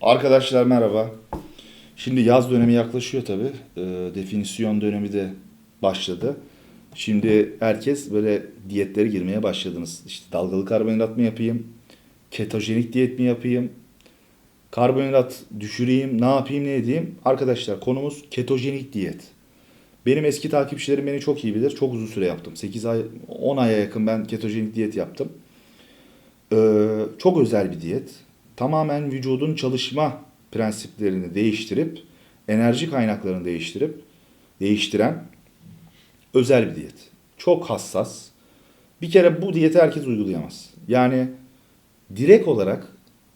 Arkadaşlar merhaba. Şimdi yaz dönemi yaklaşıyor tabii. Ee, definisyon dönemi de başladı. Şimdi herkes böyle diyetlere girmeye başladınız. İşte dalgalı karbonhidrat mı yapayım? Ketojenik diyet mi yapayım? Karbonhidrat düşüreyim, ne yapayım, ne edeyim? Arkadaşlar konumuz ketojenik diyet. Benim eski takipçilerim beni çok iyi bilir. Çok uzun süre yaptım. 8 ay, 10 aya yakın ben ketojenik diyet yaptım. Ee, çok özel bir diyet. Tamamen vücudun çalışma prensiplerini değiştirip, enerji kaynaklarını değiştirip, değiştiren özel bir diyet. Çok hassas. Bir kere bu diyeti herkes uygulayamaz. Yani direkt olarak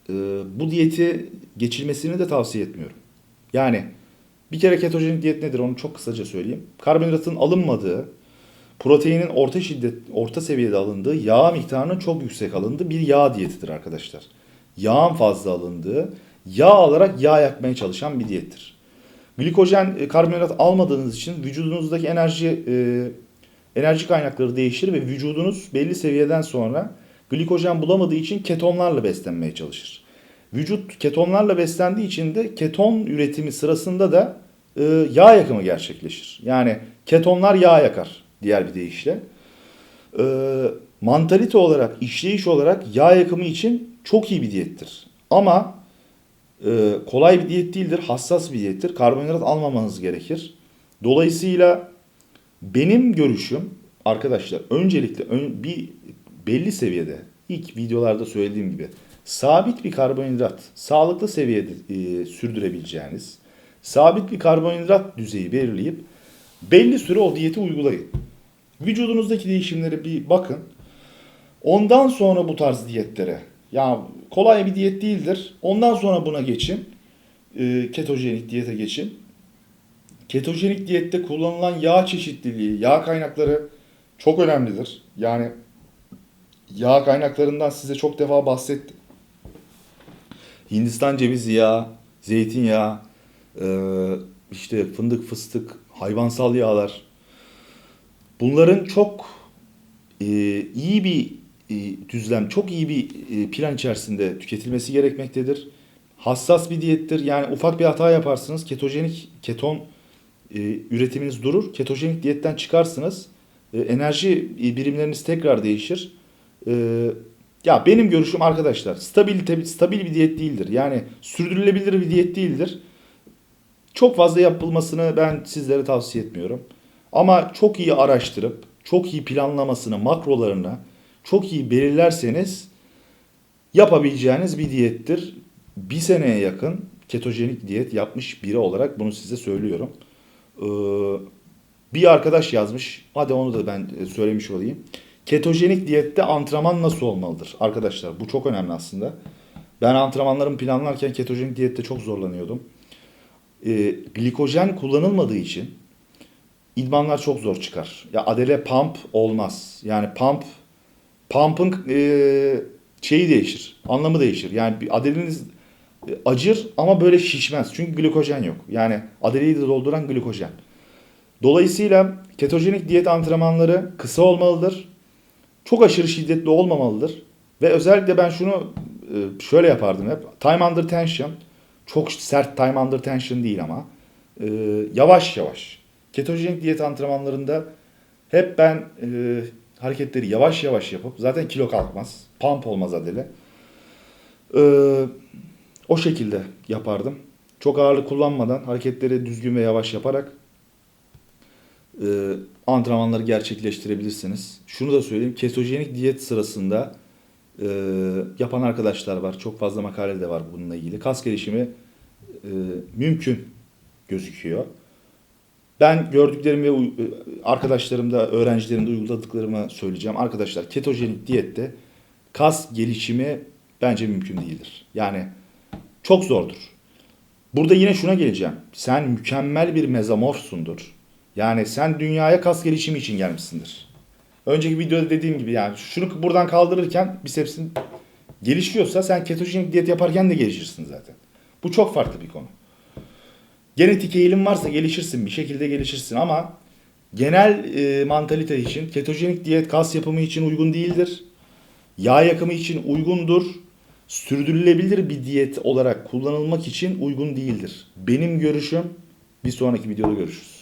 e, bu diyeti geçilmesini de tavsiye etmiyorum. Yani bir kere ketojenik diyet nedir onu çok kısaca söyleyeyim. Karbonhidratın alınmadığı, proteinin orta şiddet, orta seviyede alındığı, yağ miktarının çok yüksek alındığı bir yağ diyetidir arkadaşlar. Yağın fazla alındığı, yağ alarak yağ yakmaya çalışan bir diyettir. Glikojen, e, karbonhidrat almadığınız için vücudunuzdaki enerji e, enerji kaynakları değişir ve vücudunuz belli seviyeden sonra glikojen bulamadığı için ketonlarla beslenmeye çalışır. Vücut ketonlarla beslendiği için de keton üretimi sırasında da e, yağ yakımı gerçekleşir. Yani ketonlar yağ yakar diğer bir deyişle. E, mantalite olarak, işleyiş olarak yağ yakımı için çok iyi bir diyettir. Ama e, kolay bir diyet değildir, hassas bir diyettir. Karbonhidrat almamanız gerekir. Dolayısıyla benim görüşüm arkadaşlar öncelikle ön- bir belli seviyede ilk videolarda söylediğim gibi sabit bir karbonhidrat sağlıklı seviyede e, sürdürebileceğiniz sabit bir karbonhidrat düzeyi belirleyip belli süre o diyeti uygulayın. Vücudunuzdaki değişimlere bir bakın. Ondan sonra bu tarz diyetlere ya kolay bir diyet değildir. Ondan sonra buna geçin. E, ketojenik diyete geçin. Ketojenik diyette kullanılan yağ çeşitliliği, yağ kaynakları çok önemlidir. Yani yağ kaynaklarından size çok defa bahsettim. Hindistan cevizi yağı, zeytinyağı, e, işte fındık, fıstık, hayvansal yağlar. Bunların çok e, iyi bir düzlem, çok iyi bir e, plan içerisinde tüketilmesi gerekmektedir. Hassas bir diyettir. Yani ufak bir hata yaparsınız. Ketojenik, keton e, üretiminiz durur. Ketojenik diyetten çıkarsınız. E, enerji birimleriniz tekrar değişir. E, ya benim görüşüm arkadaşlar stabil stabil bir diyet değildir. Yani sürdürülebilir bir diyet değildir. Çok fazla yapılmasını ben sizlere tavsiye etmiyorum. Ama çok iyi araştırıp, çok iyi planlamasını, makrolarını çok iyi belirlerseniz yapabileceğiniz bir diyettir. Bir seneye yakın ketojenik diyet yapmış biri olarak bunu size söylüyorum. Ee, bir arkadaş yazmış. Hadi onu da ben e, söylemiş olayım. Ketojenik diyette antrenman nasıl olmalıdır? Arkadaşlar bu çok önemli aslında. Ben antrenmanlarımı planlarken ketojenik diyette çok zorlanıyordum. Ee, glikojen kullanılmadığı için idmanlar çok zor çıkar. Ya adele pump olmaz. Yani pump pump'ın e, şeyi değişir. Anlamı değişir. Yani bir adeleniz e, acır ama böyle şişmez. Çünkü glikojen yok. Yani adeleyi de dolduran glikojen. Dolayısıyla ketojenik diyet antrenmanları kısa olmalıdır. Çok aşırı şiddetli olmamalıdır. Ve özellikle ben şunu e, şöyle yapardım hep. Time under tension. Çok sert time under tension değil ama. e, yavaş yavaş. Ketojenik diyet antrenmanlarında hep ben e, hareketleri yavaş yavaş yapıp zaten kilo kalkmaz. Pump olmaz adele. E, o şekilde yapardım. Çok ağırlık kullanmadan hareketleri düzgün ve yavaş yaparak e, antrenmanları gerçekleştirebilirsiniz. Şunu da söyleyeyim. Ketojenik diyet sırasında e, yapan arkadaşlar var. Çok fazla makale de var bununla ilgili. Kas gelişimi e, mümkün gözüküyor. Ben gördüklerimi ve arkadaşlarımda, öğrencilerimde uyguladıklarımı söyleyeceğim. Arkadaşlar ketojenik diyette kas gelişimi bence mümkün değildir. Yani çok zordur. Burada yine şuna geleceğim. Sen mükemmel bir mezomorfsundur. Yani sen dünyaya kas gelişimi için gelmişsindir. Önceki videoda dediğim gibi yani şunu buradan kaldırırken bisepsin gelişiyorsa sen ketojenik diyet yaparken de gelişirsin zaten. Bu çok farklı bir konu. Genetik eğilim varsa gelişirsin bir şekilde gelişirsin ama genel e, mantalite için ketojenik diyet kas yapımı için uygun değildir. Yağ yakımı için uygundur. sürdürülebilir bir diyet olarak kullanılmak için uygun değildir. Benim görüşüm bir sonraki videoda görüşürüz.